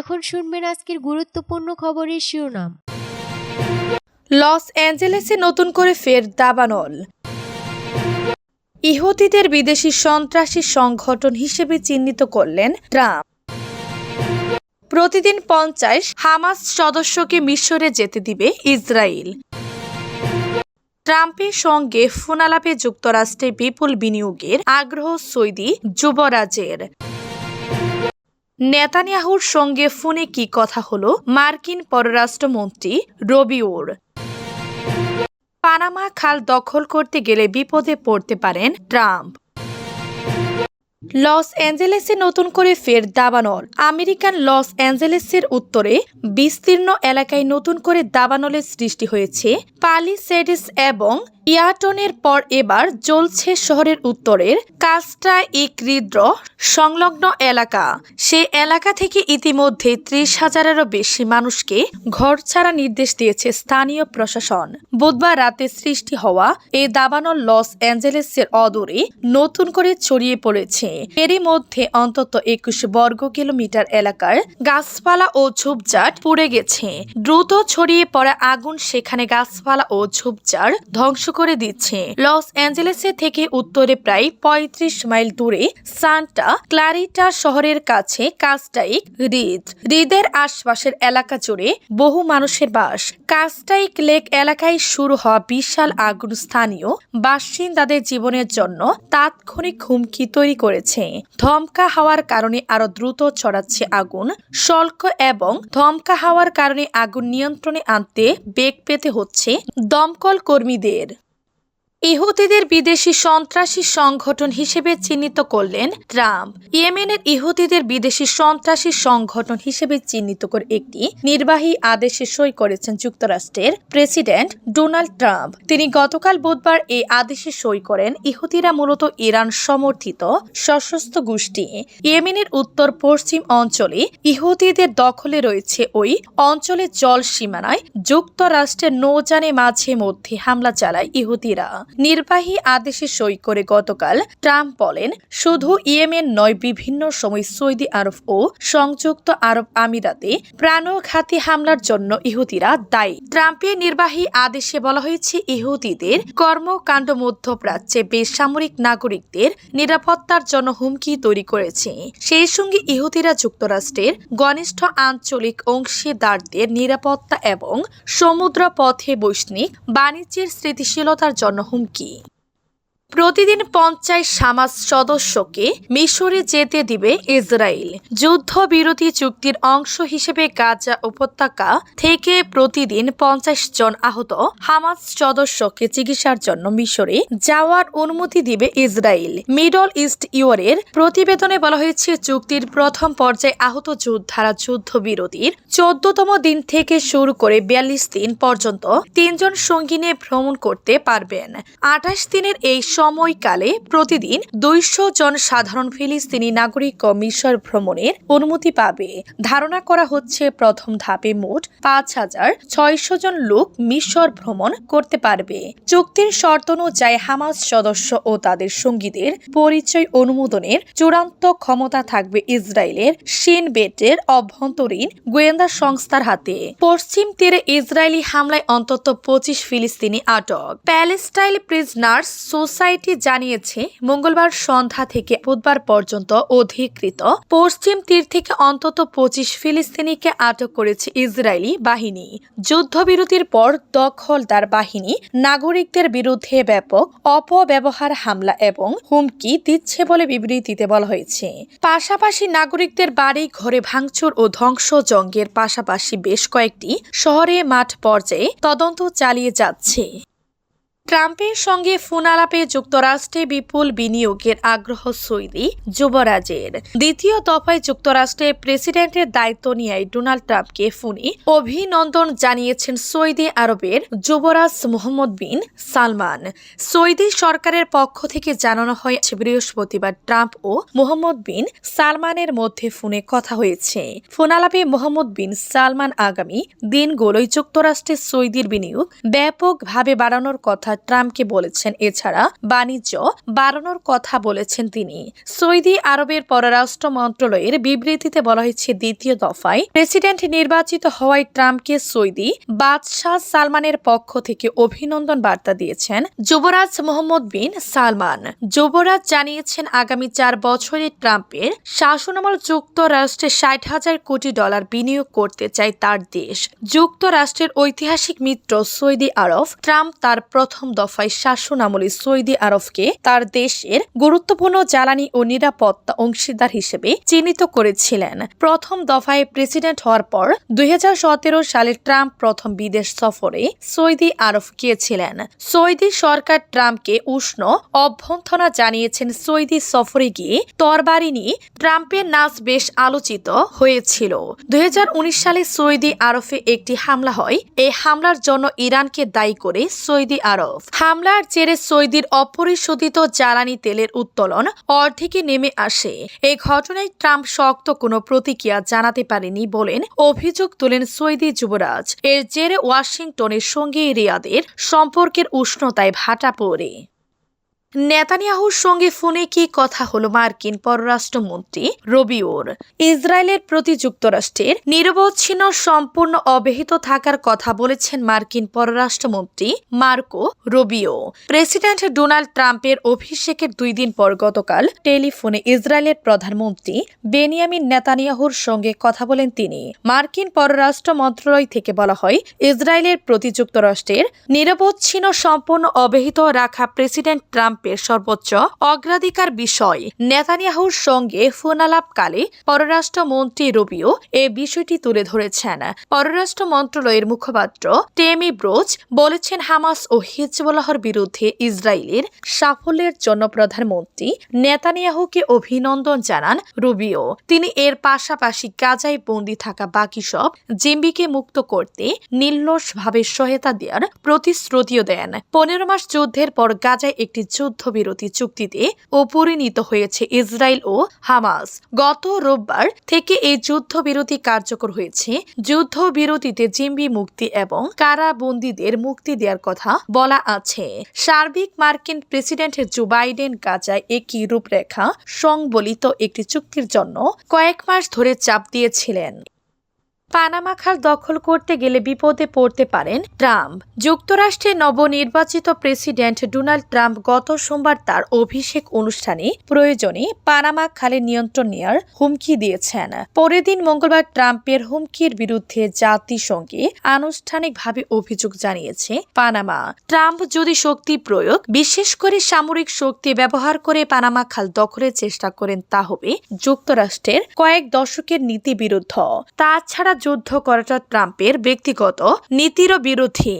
এখন শুনবেন আজকের গুরুত্বপূর্ণ খবরের শিরোনাম। লস অ্যাঞ্জেলেসে নতুন করে ফের দাবানল। ইহুদিদের বিদেশি সন্ত্রাসী সংগঠন হিসেবে চিহ্নিত করলেন ট্রাম্প। প্রতিদিন পঞ্চাশ হামাস সদস্যকে মিশরে যেতে দিবে ইসরায়েল। ট্রাম্পের সঙ্গে ফোনালাপে যুক্তরাষ্ট্রে বিপুল বিনিয়োগের আগ্রহ সৌদি যুবরাজের। নেতানিয়াহুর সঙ্গে ফোনে কি কথা হলো মার্কিন পররাষ্ট্রমন্ত্রী রবিউর পানামা খাল দখল করতে গেলে বিপদে পড়তে পারেন ট্রাম্প। লস অ্যাঞ্জেলেসে নতুন করে ফের দাবানল। আমেরিকান লস অ্যাঞ্জেলেসের উত্তরে বিস্তীর্ণ এলাকায় নতুন করে দাবানলের সৃষ্টি হয়েছে। পালিসেডিস এবং ইয়াটনের পর এবার জ্বলছে শহরের উত্তরের কাস্টা ইক্রিদ্র সংলগ্ন এলাকা। সে এলাকা থেকে ইতিমধ্যে ত্রিশ হাজারেরও বেশি মানুষকে ঘর ছাড়া নির্দেশ দিয়েছে স্থানীয় প্রশাসন। বুধবার রাতে সৃষ্টি হওয়া এই দাবানল লস অ্যাঞ্জেলেসের অদূরে নতুন করে ছড়িয়ে পড়েছে। এরই মধ্যে অন্তত একুশ বর্গ কিলোমিটার এলাকার গাছপালা ও ঝোপঝাড় পুড়ে গেছে। দ্রুত ছড়িয়ে পড়া আগুন সেখানে গাছপালা ও ঝোপঝাড় ধ্বংস করে দিচ্ছে। লস অ্যাঞ্জেলেসে থেকে উত্তরে প্রায় পঁয়ত্রিশ মাইল দূরে সান্টা ক্লারিটা শহরের কাছে কাস্টাইক হ্রিদ। হ্রিদের আশপাশের এলাকা জুড়ে বহু মানুষের বাস। কাস্টাইক লেক এলাকায় শুরু হওয়া বিশাল আগুন স্থানীয় বাসিন্দাদের জীবনের জন্য তাৎক্ষণিক হুমকি তৈরি করেছে। ধমকা হাওয়ার কারণে আরও দ্রুত ছড়াচ্ছে আগুন। শল্ক এবং ধমকা হাওয়ার কারণে আগুন নিয়ন্ত্রণে আনতে বেগ পেতে হচ্ছে দমকল কর্মীদের। ইহুদিদের বিদেশি সন্ত্রাসী সংগঠন হিসেবে চিহ্নিত করলেন ট্রাম্প। ইয়েমেনের ইহুদিদের বিদেশি সন্ত্রাসী সংগঠন হিসেবে চিহ্নিত করে একটি নির্বাহী আদেশে সই করেছেন যুক্তরাষ্ট্রের প্রেসিডেন্ট ডোনাল্ড ট্রাম্প। তিনি গতকাল বুধবার এই আদেশে সই করেন, ইহুদিরা মূলত ইরান সমর্থিত সশস্ত্র গোষ্ঠী। ইয়েমেনের উত্তর পশ্চিম অঞ্চলে ইহুদিদের দখলে রয়েছে ওই অঞ্চলের জল সীমানায়। যুক্তরাষ্ট্রের নৌযানে মাঝে মধ্যে হামলা চালায় ইহুদিরা। নির্বাহী আদেশে সই করে গতকাল ট্রাম্প বলেন, শুধু ইয়েমেন নয়, বিভিন্ন সময় সৌদি আরব ও সংযুক্ত আরব আমিরাতে প্রাণঘাতী হামলার জন্য ইহুদিরা দায়ী। ট্রাম্পের নির্বাহী আদেশে বলা হয়েছে, ইহুদিদের কর্মকাণ্ড মধ্যপ্রাচ্যে বেসামরিক নাগরিকদের নিরাপত্তার জন্য হুমকি তৈরি করেছে। সেই সঙ্গে ইহুদিরা যুক্তরাষ্ট্রের ঘনিষ্ঠ আঞ্চলিক অংশীদারদের নিরাপত্তা এবং সমুদ্র পথে বৈষ্ণিক বাণিজ্যের স্থিতিশীলতার জন্য হুমকি প্রতিদিন পঞ্চায়েত সামাজ সদস্যকে মিশরে যেতে দিবে ইসরায়েল। যুদ্ধবিরতি চুক্তির অংশ হিসেবে গাজা উপত্যকা থেকে প্রতিদিন পঞ্চাশ জন আহত হামাজ সদস্যকে চিকিৎসার জন্য মিশরে যাওয়ার অনুমতি দিবে ইসরায়েল। মিডল ইস্ট ইউরের প্রতিবেদনে বলা হয়েছে, চুক্তির প্রথম পর্যায়ে আহত যোদ্ধারা যুদ্ধবিরতির চোদ্দতম দিন থেকে শুরু করে বিয়াল্লিশ দিন পর্যন্ত তিনজন সঙ্গী নিয়ে ভ্রমণ করতে পারবেন। আঠাশ দিনের এই সময়কালে প্রতিদিন দুইশো জন সাধারণ ফিলিস্তিনি নাগরিক মিশর ভ্রমণের অনুমতি পাবে। ধারণা করা হচ্ছে প্রথম ধাপে মোট পাঁচ হাজার ছয়শো জন লোক মিশর ভ্রমণ করতে পারবে। চুক্তির শর্ত অনুযায়ী হামাস সদস্য ও তাদের সঙ্গীদের পরিচয় অনুমোদনের চূড়ান্ত ক্ষমতা থাকবে ইসরায়েলের শিন বেটের অভ্যন্তরীণ গোয়েন্দা সংস্থার হাতে। পশ্চিম তীরে ইসরায়েলি হামলায় অন্তত পঁচিশ ফিলিস্তিনি আটক। প্যালেস্টাইল প্রিজনার্স সোসাইটি জানিয়েছে, মঙ্গলবার সন্ধ্যা থেকে বুধবার পর্যন্ত অধিকৃত পশ্চিম তীর থেকে অন্তত পঁচিশ ফিলিস্তিনিকে আটক করেছে ইসরায়েলি বাহিনী। যুদ্ধবিরতির পর দখলদার বাহিনী নাগরিকদের বিরুদ্ধে ব্যাপক অপব্যবহার, হামলা এবং হুমকি দিচ্ছে বলে বিবৃতিতে বলা হয়েছে। পাশাপাশি নাগরিকদের বাড়ি, ঘরে ভাঙচুর ও ধ্বংসযজ্ঞের পাশাপাশি বেশ কয়েকটি শহরে মাঠ পর্যায়ে তদন্ত চালিয়ে যাচ্ছে। ট্রাম্পের সঙ্গে ফোনালাপে যুক্তরাষ্ট্রে বিপুল বিনিয়োগের আগ্রহ সৌদি যুবরাজের। দ্বিতীয় দফায় যুক্তরাষ্ট্রের প্রেসিডেন্টের দায়িত্ব নিয়ে ডোনাল্ড ট্রাম্পকে ফোনে অভিনন্দন জানিয়েছেন সৌদি আরবের যুবরাজ মোহাম্মদ বিন সালমান। সৌদি সরকারের পক্ষ থেকে জানানো হয় বৃহস্পতিবার ট্রাম্প ও মোহাম্মদ বিন সালমানের মধ্যে ফোনে কথা হয়েছে। ফোনালাপে মোহাম্মদ বিন সালমান আগামী দিনগুলোয় যুক্তরাষ্ট্রের সৌদির বিনিয়োগ ব্যাপকভাবে বাড়ানোর কথা ট্রাম্পকে বলেছেন। এছাড়া বাণিজ্য, বাড়ানোর কথা বলেছেন তিনি। সৌদি আরবের পররাষ্ট্র মন্ত্রণালয়ের বিবৃতিতে বলা হয়েছে, দ্বিতীয় দফায় প্রেসিডেন্ট নির্বাচিত হওয়ায় ট্রাম্পকে সৌদি বাদশাহ সালমানের পক্ষ থেকে অভিনন্দন বার্তা দিয়েছেন যুবরাজ মোহাম্মদ বিন সালমান। যুবরাজ জানিয়েছেন, আগামী চার বছরে ট্রাম্পের শাসনামল যুক্তরাষ্ট্রে ষাট হাজার কোটি ডলার বিনিয়োগ করতে চায় তার দেশ। যুক্তরাষ্ট্রের ঐতিহাসিক মিত্র সৌদি আরব, ট্রাম্প তার প্রথম দফায় শাসনামলে সৌদি আরবকে তার দেশের গুরুত্বপূর্ণ জ্বালানি ও নিরাপত্তা অংশীদার হিসেবে চিহ্নিত করেছিলেন। প্রথম দফায় প্রেসিডেন্ট হওয়ার পর দুই হাজার সতেরো সালে ট্রাম্প প্রথম বিদেশ সফরে সৌদি আরব গিয়েছিলেন। সৌদি সরকার ট্রাম্পকে উষ্ণ অভ্যর্থনা জানিয়েছেন সৌদি সফরে গিয়ে তরবারি নিয়ে ট্রাম্পের নাচ বেশ আলোচিত হয়েছিল। দুই হাজার উনিশ সালে সৌদি আরবে একটি হামলা হয়। এই হামলার জন্য ইরানকে দায়ী করে সৌদি আরব হামলার জেরে সৌদির অপরিশোধিত জ্বালানি তেলের উত্তোলন অর্ধেকে নেমে আসে। এই ঘটনায় ট্রাম্প শক্ত কোনো প্রতিক্রিয়া জানাতে পারেনি বলেন অভিযোগ তোলেন সৌদি যুবরাজ। এর জেরে ওয়াশিংটনের সঙ্গে রিয়াদের সম্পর্কের উষ্ণতায় ভাটা পড়ে। নেতানিয়াহুর সঙ্গে ফোনে কি কথা হলো মার্কিন পররাষ্ট্রমন্ত্রী? রবিওর ইসরায়েলের প্রতি যুক্তরাষ্ট্রের নিরবচ্ছিন্ন সম্পূর্ণ অবহিত থাকার কথা বলেছেন মার্কিন পররাষ্ট্রমন্ত্রী মার্কো রবিও। প্রেসিডেন্ট ডোনাল্ড ট্রাম্পের অভিষেকের দুই দিন পর গতকাল টেলিফোনে ইসরায়েলের প্রধানমন্ত্রী বেনিয়ামিন নেতানিয়াহুর সঙ্গে কথা বলেন তিনি। মার্কিন পররাষ্ট্র মন্ত্রণালয় থেকে বলা হয়, ইসরায়েলের প্রতি যুক্তরাষ্ট্রের নিরবচ্ছিন্ন সম্পূর্ণ অবহিত রাখা প্রেসিডেন্ট ট্রাম্পের সর্বোচ্চ অগ্রাধিকার বিষয়। নেতানিয়াহুর সঙ্গে ফোনালাপকালে পররাষ্ট্রমন্ত্রী রবিও এ বিষয়টি তুলে ধরেছেন। পররাষ্ট্র মন্ত্রণালয়ের মুখপাত্র টেমি ব্রোচ বলেছেন, হামাস ও হিজবুল্লাহর বিরুদ্ধে ইসরায়েলের সাফল্যের জন্য প্রধানমন্ত্রী নেতানিয়াহুকে অভিনন্দন জানান রুবিও। তিনি এর পাশাপাশি গাজায় বন্দী থাকা বাকি সব জিম্বিকে মুক্ত করতে নির্লসভাবে সহায়তা দেওয়ার প্রতিশ্রুতিও দেন। পনেরো মাস যুদ্ধের পর গাজায় একটি যুদ্ধবিরতি চুক্তিতে পরিণত হয়েছে ইসরায়েল ও হামাস। গত রোববার থেকে এই যুদ্ধবিরতি কার্যকর হয়েছে। যুদ্ধবিরতিতে জিম্বি মুক্তি এবং কারাবন্দীদের মুক্তি দেওয়ার কথা বলা আছে। সার্বিক মার্কিন প্রেসিডেন্ট জো বাইডেন গাজায় একই রূপরেখা সংবলিত একটি চুক্তির জন্য কয়েক মাস ধরে চাপ দিয়েছিলেন। পানামা খাল দখল করতে গেলে বিপদে পড়তে পারেন ট্রাম্প। যুক্তরাষ্ট্রের নবনির্বাচিত প্রেসিডেন্ট ডোনাল্ড ট্রাম্প গত সোমবার তার অভিষেক অনুষ্ঠানে প্রয়োজনে পানামা খালের নিয়ন্ত্রণ নেওয়ার হুমকি দিয়েছেন। পরের দিন মঙ্গলবার ট্রাম্পের হুমকির বিরুদ্ধে জাতিসংঘে আনুষ্ঠানিকভাবে অভিযোগ জানিয়েছে পানামা। ট্রাম্প যদি শক্তি প্রয়োগ, বিশেষ করে সামরিক শক্তি ব্যবহার করে পানামা খাল দখলের চেষ্টা করেন, তা হবে যুক্তরাষ্ট্রের কয়েক দশকের নীতি বিরুদ্ধ তাছাড়া যুদ্ধ করাটা ট্রাম্পের ব্যক্তিগত নীতিরও বিরোধী।